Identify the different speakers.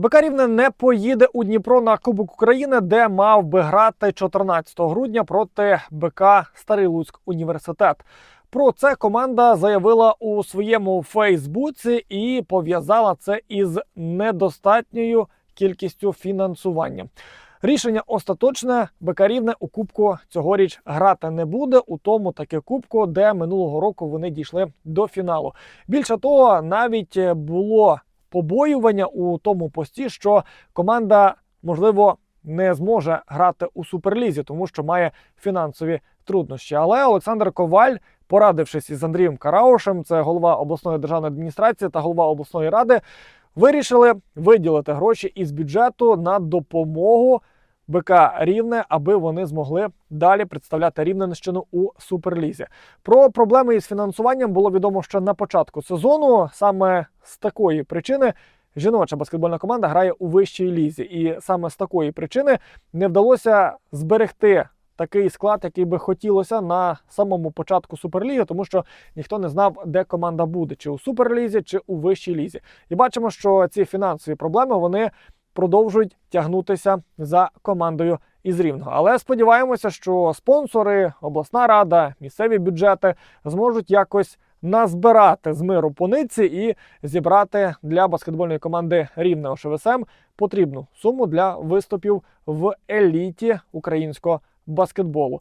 Speaker 1: БК не поїде у Дніпро на Кубок України, де мав би грати 14 грудня проти БК Старий Луцьк університет. Про це команда заявила у своєму Фейсбуці і пов'язала це із недостатньою кількістю фінансування. Рішення остаточне БК у кубку цьогоріч грати не буде у тому таке кубку, де минулого року вони дійшли до фіналу. Більше того, навіть було побоювання у тому пості, що команда можливо не зможе грати у суперлізі, тому що має фінансові труднощі. Але Олександр Коваль, порадившись із Андрієм Караушем, це голова обласної державної адміністрації та голова обласної ради, вирішили виділити гроші із бюджету на допомогу БК Рівне, аби вони змогли далі представляти Рівненщину у суперлізі. Про проблеми із фінансуванням було відомо ще на початку сезону. Саме з такої причини жіноча баскетбольна команда грає у вищій лізі, і саме з такої причини не вдалося зберегти. Такий склад, який би хотілося на самому початку суперліги, тому що ніхто не знав, де команда буде, чи у суперлізі, чи у вищій лізі. І бачимо, що ці фінансові проблеми вони продовжують тягнутися за командою із рівного. Але сподіваємося, що спонсори, обласна рада, місцеві бюджети зможуть якось назбирати з миру пониці і зібрати для баскетбольної команди рівне ОШВСМ потрібну суму для виступів в еліті українського баскетболу.